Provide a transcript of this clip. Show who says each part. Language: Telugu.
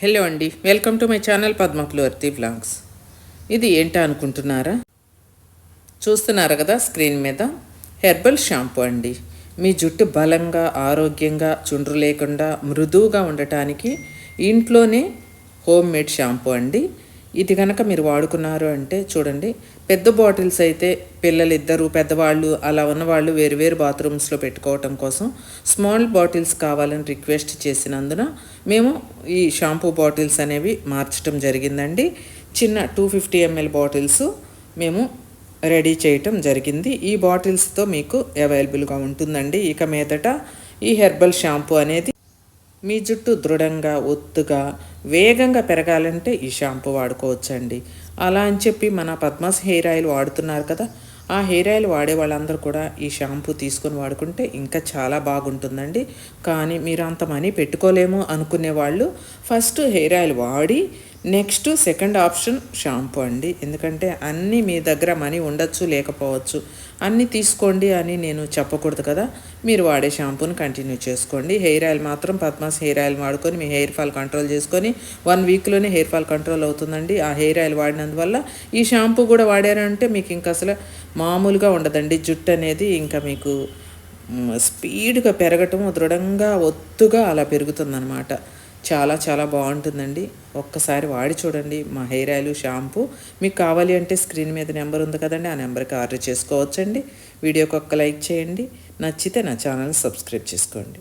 Speaker 1: హలో అండి welcome to my channel Padmakulavarthi blogs ఇది ఏంటా అనుకుంటున్నారా? చూస్తున్నారు కదా స్క్రీన్ మీద? హెర్బల్ షాంపూ అండి. మీ జుట్టు బలంగా ఆరోగ్యంగా చుండ్రు లేకుండా మృదువుగా ఉండటానికి ఇంట్లోనే హోమ్ మేడ్ షాంపూ అండి. ఇది కనుక మీరు వాడుకున్నారు అంటే చూడండి పెద్ద బాటిల్స్ అయితే పిల్లలిద్దరూ పెద్దవాళ్ళు అలా ఉన్నవాళ్ళు వేరు వేరు బాత్రూమ్స్లో పెట్టుకోవటం కోసం స్మాల్ బాటిల్స్ కావాలని రిక్వెస్ట్ చేసినందున మేము ఈ షాంపూ బాటిల్స్ అనేవి మార్చడం జరిగిందండి. చిన్న టూ ఫిఫ్టీ ఎంఎల్ బాటిల్స్ మేము రెడీ చేయటం జరిగింది. ఈ బాటిల్స్తో మీకు అవైలబుల్గా ఉంటుందండి. ఇక మీదట ఈ హెర్బల్ షాంపూ అనేది మీ జుట్టు దృఢంగా ఒత్తుగా వేగంగా పెరగాలంటే ఈ షాంపూ వాడుకోవచ్చండి. అలా అని చెప్పి మన పద్మాస్ హెయిర్ ఆయిల్ వాడుతున్నారు కదా ఆ హెయిర్ ఆయిల్ వాడే వాళ్ళందరూ కూడా ఈ షాంపూ తీసుకొని వాడుకుంటే ఇంకా చాలా బాగుంటుందండి. కానీ మీరు అంత మనీ పెట్టుకోలేము అనుకునే వాళ్ళు ఫస్ట్ హెయిర్ ఆయిల్ వాడి నెక్స్ట్ సెకండ్ ఆప్షన్ షాంపూ అండి. ఎందుకంటే అన్నీ మీ దగ్గర మనీ ఉండొచ్చు లేకపోవచ్చు. అన్నీ తీసుకోండి అని నేను చెప్పకూడదు కదా. మీరు వాడే షాంపూని కంటిన్యూ చేసుకోండి. హెయిర్ ఆయిల్ మాత్రం పద్మాస్ హెయిర్ ఆయిల్ వాడుకొని మీ హెయిర్ ఫాల్ కంట్రోల్ చేసుకొని వన్ వీక్లోనే హెయిర్ ఫాల్ కంట్రోల్ అవుతుందండి. ఆ హెయిర్ ఆయిల్ వాడినందువల్ల ఈ షాంపూ కూడా వాడారంటే మీకు ఇంకా అసలు మామూలుగా ఉండదండి. జుట్టు అనేది ఇంకా మీకు స్పీడ్గా పెరగటం దృఢంగా ఒత్తుగా అలా పెరుగుతుందన్నమాట. చాలా చాలా బాగుంటుందండి. ఒక్కసారి వాడి చూడండి. మా హెయిర్ ఆయిల్ షాంపూ. మీకు కావాలి అంటే స్క్రీన్ మీద నెంబర్ ఉంది కదండి. ఆ నెంబర్కి ఆర్డర్ చేసుకోవచ్చండి. వీడియోకి ఒక్క లైక్ చేయండి. నచ్చితే నా ఛానల్ సబ్స్క్రైబ్ చేసుకోండి.